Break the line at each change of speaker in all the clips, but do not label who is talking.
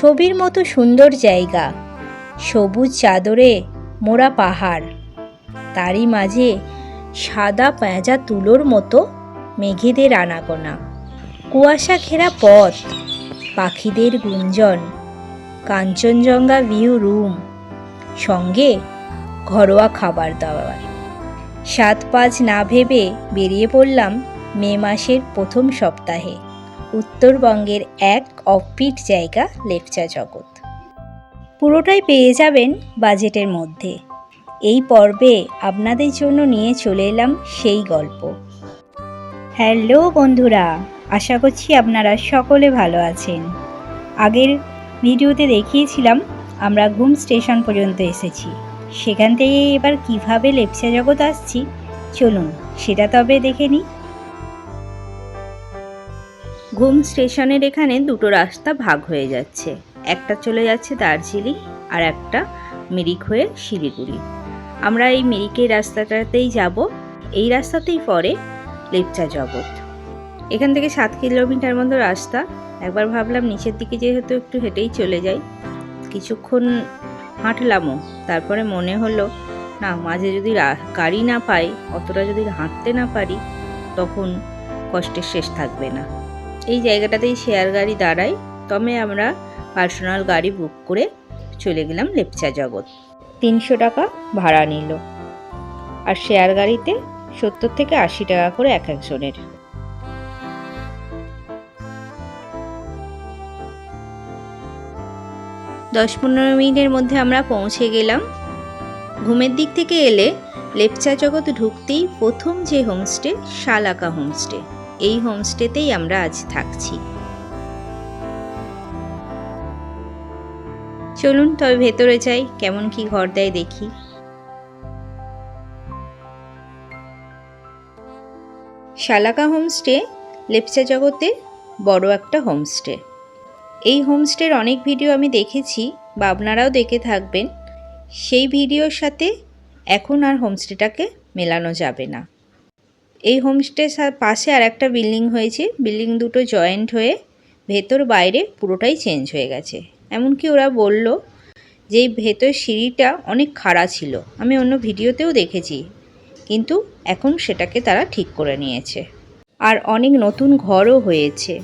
ছবির মতো সুন্দর জায়গা। সবুজ চাদরে মোড়া পাহাড়। তারই মাঝে সাদা পেঁজা তুলোর মতো মেঘেদের আনাগোনা। কুয়াশা ঘেরা পথ, পাখিদের গুঞ্জন, কাঞ্চনজঙ্ঘা ভিউ রুম, সঙ্গে ঘরোয়া খাবার দাবার। সাত পাঁচ না ভেবে বেরিয়ে পড়লাম মে মাসের প্রথম সপ্তাহে। উত্তরবঙ্গের এক অফবিট জায়গা লেপচা জগৎ। পুরোটাই পেয়ে যাবেন বাজেটের মধ্যে। এই পর্বে আপনাদের জন্য নিয়ে চলে এলাম সেই গল্প। হ্যালো বন্ধুরা, আশা করছি আপনারা সকলে ভালো আছেন। আগের ভিডিওতে দেখিয়েছিলাম, আমরা ঘুম স্টেশন পর্যন্ত এসেছি। সেখান থেকে এবার কীভাবে লেপচা জগৎ আসছি, চলুন সেটা তবে দেখে নিই। ঘুম স্টেশনের এখানে দুটো রাস্তা ভাগ হয়ে যাচ্ছে। একটা চলে যাচ্ছে দার্জিলিং আর একটা মিরিক হয়ে শিলিগুড়ি। আমরা এই মিরিকের রাস্তাটাতেই যাব। এই রাস্তাতেই পরে লেপচা জগৎ। এখান থেকে সাত কিলোমিটার মতো রাস্তা। একবার ভাবলাম নিচের দিকে যেহেতু একটু হেঁটেই চলে যাই। কিছুক্ষণ হাঁটলামও। তারপরে মনে হলো, না, মাঝে যদি গাড়ি না পাই, অতটা যদি হাঁটতে না পারি, তখন কষ্টের শেষ থাকবে না। এই জায়গাটাতেই শেয়ার গাড়ি দাঁড়ায়। তবে আমরা পার্সোনাল গাড়ি বুক করে চলে গেলাম লেপচা জগৎ। তিনশো টাকা ভাড়া নিল। আর শেয়ার গাড়িতে সত্তর থেকে আশি টাকা করে এক একজনের। দশ পনেরো মিনিটের মধ্যে আমরা পৌঁছে গেলাম। ঘুমের দিক থেকে এলে লেপচা জগৎ ঢুকতেই প্রথম যে হোমস্টে শালাকা হোমস্টে এই হোমস্টেতেই আমরা আজ থাকছি। চলুন, তবে ভেতরে যাই। কেমন কি ঘর দেয় দেখি। শালাকা হোমস্টে, লেপচা জগতের বড় একটা হোমস্টে। এই হোমস্টের অনেক ভিডিও আমি দেখেছি, বা আপনারাও দেখে থাকবেন। সেই ভিডিওর সাথে এখন আর হোমস্টেটাকে মেলানো যাবে না। এই হোমস্টের পাশে আর একটা বিল্ডিং হয়েছে। বিল্ডিং দুটো জয়েন্ট হয়ে ভেতর বাইরে পুরোটাই চেঞ্জ হয়ে গেছে। এমনকি ওরা বলল যে এই ভেতর সিঁড়িটা অনেক খাড়া ছিল। আমি অন্য ভিডিওতেও দেখেছি। কিন্তু এখন সেটাকে তারা ঠিক করে নিয়েছে। আর অনেক নতুন ঘরও হয়েছে।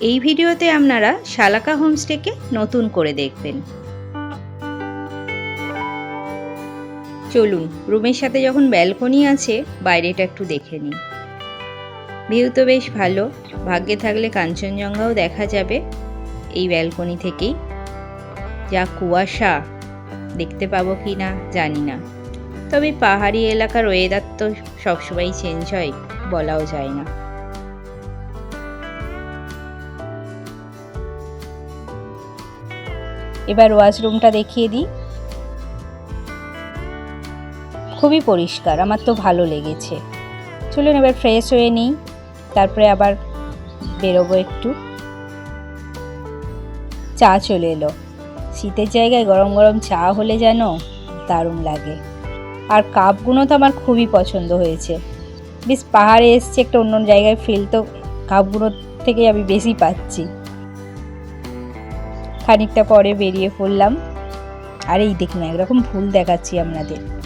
এই ভিডিওতে আপনারা শালাকা হোমস্টেকে নতুন করে দেখবেন। চলুন, রুমের সাথে যখন ব্যালকনি আছে, বাইরেটা একটু দেখে নিই। ভিউ তো বেশ ভালো, ভাগ্যে থাকলে কাঞ্চনজঙ্ঘাও দেখা যাবে এই ব্যালকনি থেকেই। যা কুয়াশা, দেখতে পাবো কি না জানি না। তবে পাহাড়ি এলাকার ওয়েদার তো সবসময় চেঞ্জ হয়, বলাও যায় না। এবার ওয়াশরুমটা দেখিয়ে দিই। খুবই পরিষ্কার, আমার তো ভালো লেগেছে। চলুন এবার ফ্রেশ হয়ে নিই, তারপরে আবার বেরোবো একটু। চা চলে এলো। শীতের জায়গায় গরম গরম চা হলে যেন দারুণ লাগে। আর কাপগুলো তো আমার খুবই পছন্দ হয়েছে। বেশ পাহাড়ে এসছে, একটা অন্য জায়গায় ফিল তো কাপগুলোর থেকে আমি বেশি পাচ্ছি। খানিকটা পরে বেরিয়ে পড়লাম। আর এই দেখুন, একরকম ফুল দেখাচ্ছি আপনাদের।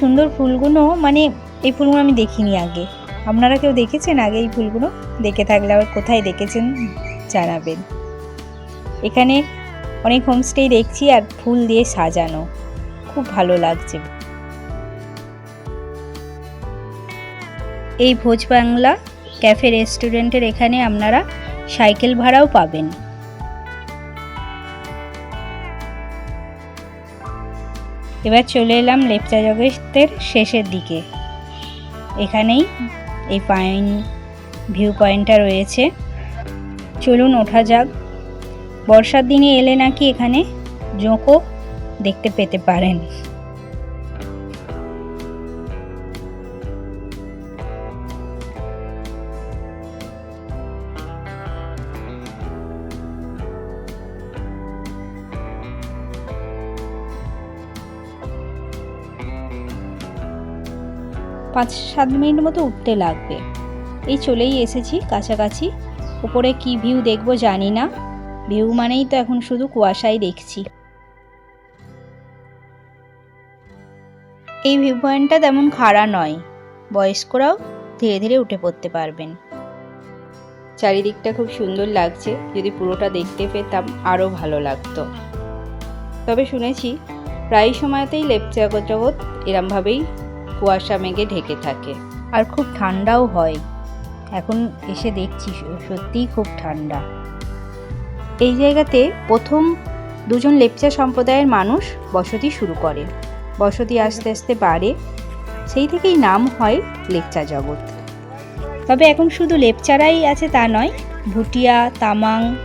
সুন্দর ফুলগুলো মানে এই ফুলগুলো আমি দেখিনি আগে। আপনারা কেউ দেখেছেন আগে এই ফুলগুলো? দেখে থাকলে আবার কোথায় দেখেছেন জানাবেন। এখানে অনেক হোমস্টেই দেখছি আর ফুল দিয়ে সাজানো। খুব ভালো লাগছে। এই ভোজ বাংলা ক্যাফে রেস্টুরেন্টের এখানে আপনারা সাইকেল ভাড়াও পাবেন। এবার চলে এলাম লেপচা জগতের শেষের দিকে। এখানেই এই পয়েন্ট ভিউ পয়েন্টটা রয়েছে। চলুন ওঠা যাক। বর্ষার দিনে এলে নাকি এখানে জোঁকও দেখতে পেতে পারেন। পাঁচ সাত মিনিট মতো উঠতে লাগবে। এই চলেই এসেছি কাছাকাছি। উপরে কি ভিউ দেখব জানি না। ভিউ মানেই তো এখন শুধু কুয়াশাই দেখছি। এই ভিউ পয়েন্টটা তেমন খাড়া নয়। বয়স্করাও ধীরে ধীরে উঠে পড়তে পারবেন। চারিদিকটা খুব সুন্দর লাগছে। যদি পুরোটা দেখতে পেতাম আরও ভালো লাগতো। তবে শুনেছি, প্রায় সময়তেই লেপচা জগৎ এরমভাবেই কুয়াশা মেঘে ঢেকে থাকে। আর খুব ঠান্ডাও হয়। এখন এসে দেখছি সত্যিই খুব ঠান্ডা। এই জায়গাতে প্রথম দুজন লেপচা সম্প্রদায়ের মানুষ বসতি শুরু করে। বসতি আস্তে আস্তে বাড়ে। সেই থেকেই নাম হয় লেপচা জগৎ। তবে এখন শুধু লেপচারাই আছে তা নয়, ভুটিয়া, তামাং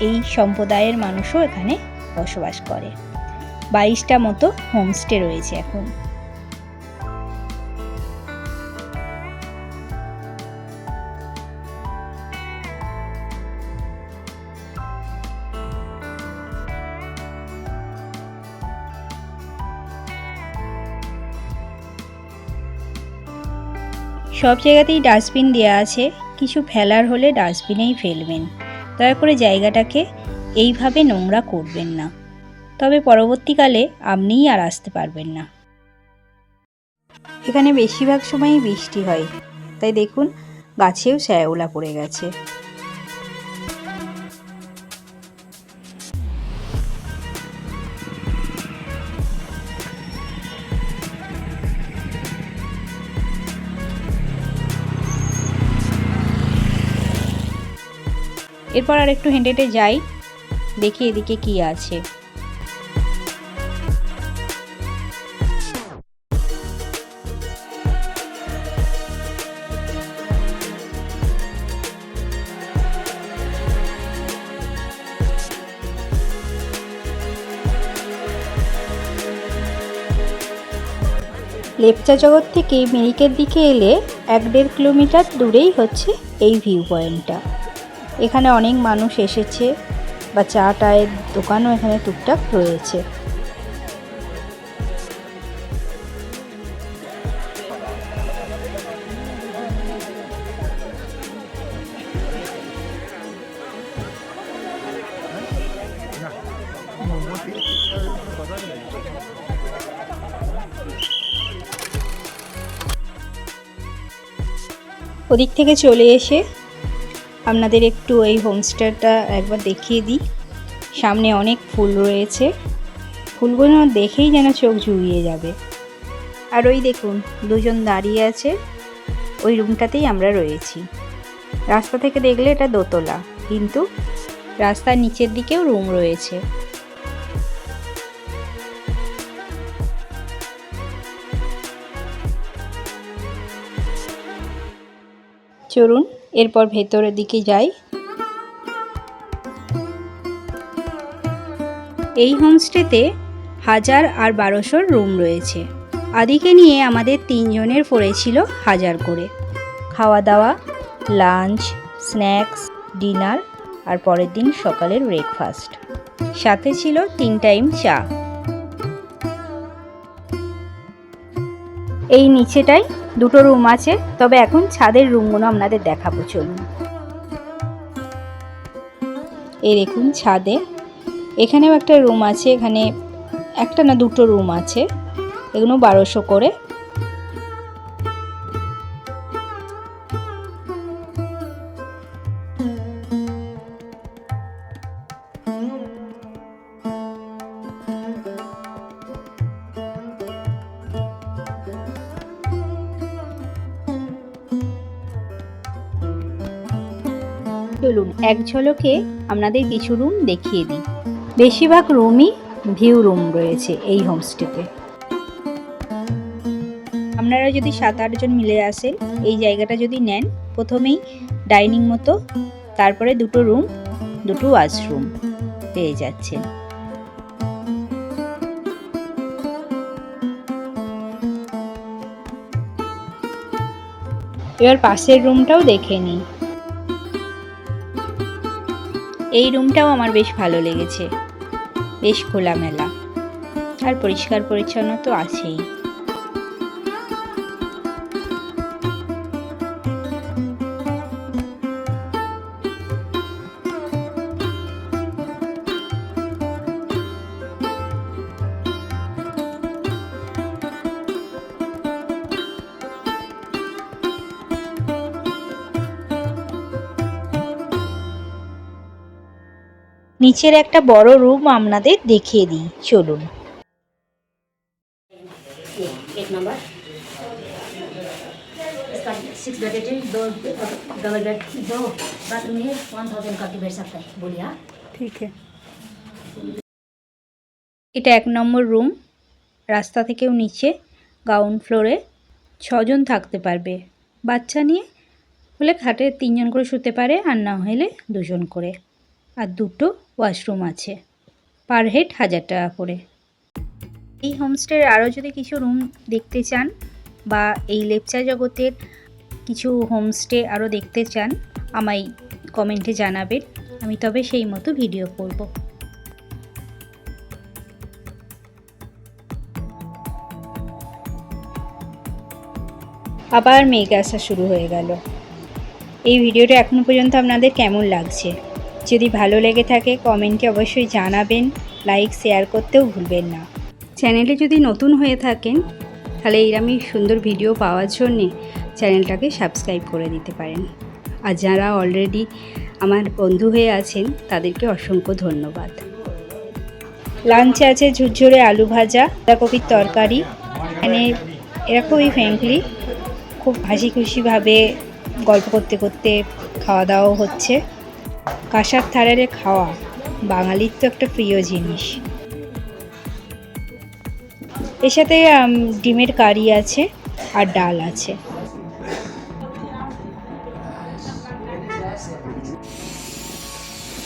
এই সম্প্রদায়ের মানুষও এখানে বসবাস করে। বাইশটা মতো হোমস্টে রয়েছে এখন। সব জায়গাতেই ডাস্টবিন দেওয়া আছে, কিছু ফেলার হলে ডাস্টবিনেই ফেলবেন। দয়া করে জায়গাটাকে এইভাবে নোংরা করবেন না। তবে পরবর্তীকালে আপনিই আর আসতে পারবেন না। এখানে বেশিরভাগ সময়ই বৃষ্টি হয়। তাই দেখুন, গাছেও শ্যাওলা পড়ে গেছে। এরপর আর একটু হেঁটে হেঁটে যাই, দেখি এদিকে কি আছে। লেপচা জগৎ থেকে মিরিকের দিকে এলে এক দেড় কিলোমিটার দূরেই হচ্ছে এই ভিউ পয়েন্টটা এখানে অনেক মানুষ এসেছে বা চা টায়ের দোকানও এখানে টুকটাক রয়েছে। ওদিক থেকে চলে এসে আপনাদের একটু এই হোমস্টেটা একবার দেখিয়ে দিই। সামনে অনেক ফুল রয়েছে। ফুলগুলো দেখেই যেন চোখ জুড়িয়ে যাবে। আর ওই দেখুন, দুজন দাঁড়িয়ে আছে। ওই রুমটাতেই আমরা রয়েছি। রাস্তা থেকে দেখলে এটা দোতলা, কিন্তু রাস্তার নিচের দিকেও রুম রয়েছে। চলুন এরপর ভেতরের দিকে যাই। এই হোমস্টেতে হাজার আর বারোশোর রুম রয়েছে। আদিকে নিয়ে আমাদের তিনজনের পড়েছিল হাজার করে। খাওয়া দাওয়া লাঞ্চ, স্ন্যাক্স, ডিনার আর পরের দিন সকালের ব্রেকফাস্ট। সাথে ছিল তিন টাইম চা। এই নিচেটাই দুটো রুম আছে, তবে এখন ছাদের রুমগুলো আপনাদের দেখাবো, চলুন। এই দেখুন ছাদে, এখানেও একটা রুম আছে, এখানে একটা না দুটো রুম আছে, এগুলো বারোশো করে। চলুন এক ঝলকে আপনাদের কিছু রুম দেখিয়ে দিই। বেশিরভাগ রুমই ভিউ রুম রয়েছে এই হোমস্টেতে আপনারা যদি সাত আটজন মিলে আসেন, এই জায়গাটা যদি নেন, প্রথমেই ডাইনিং মতো, তারপরে দুটো রুম দুটো ওয়াশরুম পেয়ে যাচ্ছেন। এবার পাশের রুমটাও দেখে নিই। এই রুমটাও আমার বেশ ভালো লেগেছে। বেশ খোলামেলা। আর পরিষ্কার পরিচ্ছন্ন তো আছেই। নিচের একটা বড় রুম আপনাদের দেখিয়ে দিই চলুন
ये एक नंबर इसका सिक्स बेडेड है दो डबल बेड दो बाथरूम है वन थाउजेंड का की बैठ सकता है बोलिए हाँ
ঠিক এটা এক নম্বর রুম রাস্তা থেকেও নিচে গ্রাউন্ড ফ্লোরে ছজন থাকতে পারবে বাচ্চা নিয়ে হলে খাটে তিনজন করে শুতে পারে আর না হলে দুজন করে আর দুটো ওয়াশরুম আছে। পার হেড হাজার টাকা করে। এই হোমস্টের আরও যদি কিছু রুম দেখতে চান বা এই লেপচা জগতের কিছু হোমস্টে আরও দেখতে চান, আমায় কমেন্টে জানাবেন। আমি তবে সেই মতো ভিডিও করব। আবার মেঘ আসা শুরু হয়ে গেল। এই ভিডিওটা এখনও পর্যন্ত আপনাদের কেমন লাগছে? যদি ভালো লেগে থাকে কমেন্টে অবশ্যই জানাবেন। লাইক শেয়ার করতেও ভুলবেন না। চ্যানেলে যদি নতুন হয়ে থাকেন তাহলে এইরকমই সুন্দর ভিডিও পাওয়ার জন্যে চ্যানেলটাকে সাবস্ক্রাইব করে দিতে পারেন। আর যারা অলরেডি আমার বন্ধু হয়ে আছেন তাদেরকে অসংখ্য ধন্যবাদ। লাঞ্চে আছে ঝুরঝুরে আলু ভাজা বাঁধাকপির তরকারি মানে এরা খুবই ফ্র্যাঙ্কলি খুব হাসি খুশিভাবে গল্প করতে করতে খাওয়া দাওয়াও হচ্ছে। কাঁসার থালারে খাওয়া বাঙালির তো একটা প্রিয় জিনিস। এর সাথে ডিমের কারি আছে আর ডাল আছে।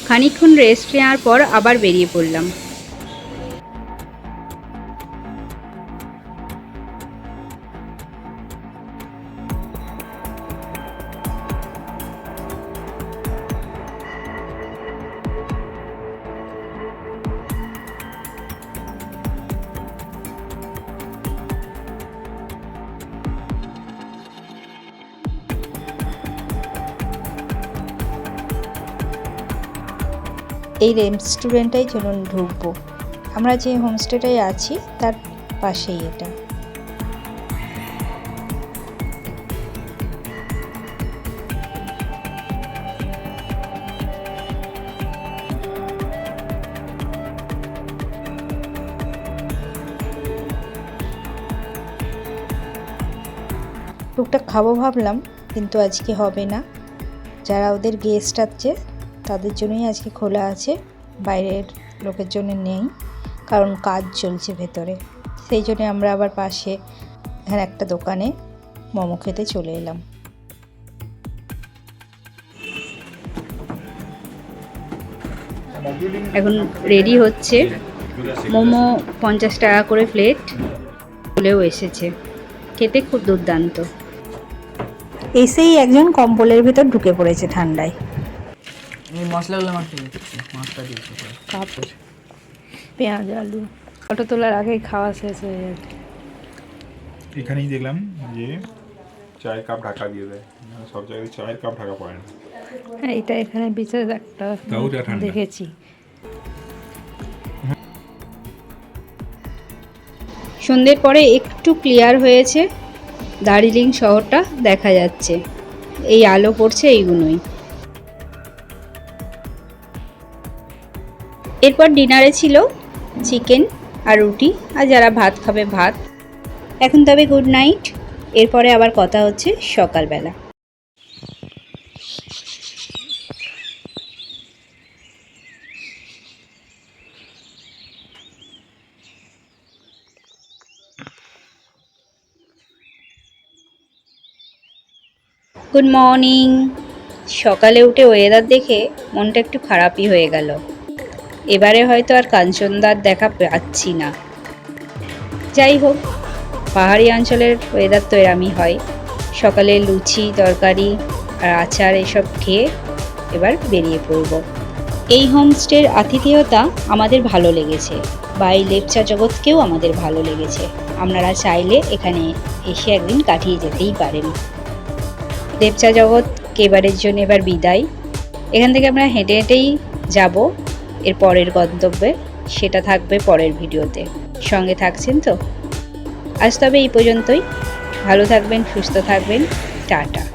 খানিক্ষণ রেস্ট নেওয়ার পর আবার বেরিয়ে পড়লাম। এই রেস্টুরেন্টটাই চলুন ঢুকবো। আমরা যে হোমস্টেটায় আছি, তার পাশেই এটা। টুকটাক খাব ভাবলাম, কিন্তু আজকে হবে না। যারা ওদের গেস্ট আছে তাদের জন্যই আজকে খোলা আছে বাইরের লোকের জন্য নেই কারণ কাজ চলছে ভেতরে। সেই জন্য আমরা আবার পাশে এখানে একটা দোকানে মোমো খেতে চলে এলাম। এখন রেডি হচ্ছে। মোমো পঞ্চাশ টাকা করে প্লেট চলেও এসেছে। খেতে খুব দুর্দান্ত। এসেই একজন কম্বলের ভেতর ঢুকে পড়েছে ঠান্ডায়।
এই মশলাগুলো মাখতে দিচ্ছি মাছটা দিচ্ছি
কাপ পেঁয়াজ আলু। ফটো তোলার আগেই খাওয়া শেষ হয়ে যাচ্ছে
এখানেই দেখলাম যে চায়ের কাপ ঢাকা দিয়ে দেয়। মানে সব জায়গায় চায়ের কাপ ঢাকা পড়ে না।
হ্যাঁ এটা এখানে বিশেষ একটা। দেখেছি। সন্ধ্যের পরে একটু ক্লিয়ার হয়েছে। দার্জিলিং শহরটা দেখা যাচ্ছে। এই আলো পড়ছে এইগুলোই। এরপর ডিনারে ছিল চিকেন আর রুটি, আর যারা ভাত খাবে ভাত। এখন তবে গুড নাইট। এরপরে আবার কথা হচ্ছে সকালবেলা। Good morning. সকালে উঠে ওয়েদার দেখে মনটা একটু খারাপই হয়ে গেল। এবারে হয়তো আর কাঞ্চনদার দেখা পাচ্ছি না। যাই হোক, পাহাড়ি অঞ্চলের ওয়েদার তো এরামই হয়। সকালে লুচি, তরকারি আর আচার এসব খেয়ে এবার বেরিয়ে পড়ব। এই হোমস্টের আতিথেয়তা আমাদের ভালো লেগেছে। বা এই লেপচা জগৎকেও আমাদের ভালো লেগেছে। আপনারা চাইলে এখানে এসে একদিন কাটিয়ে যেতেই পারেন। লেপচা জগৎ, এবারের জন্য এবার বিদায়। এখান থেকে আমরা হেঁটে হেঁটেই যাব। এর পরের গন্তব্যে, সেটা থাকবে পরের ভিডিওতে। সঙ্গে থাকছেন তো? আজ তবে এই পর্যন্তই। ভালো থাকবেন, সুস্থ থাকবেন। টাটা।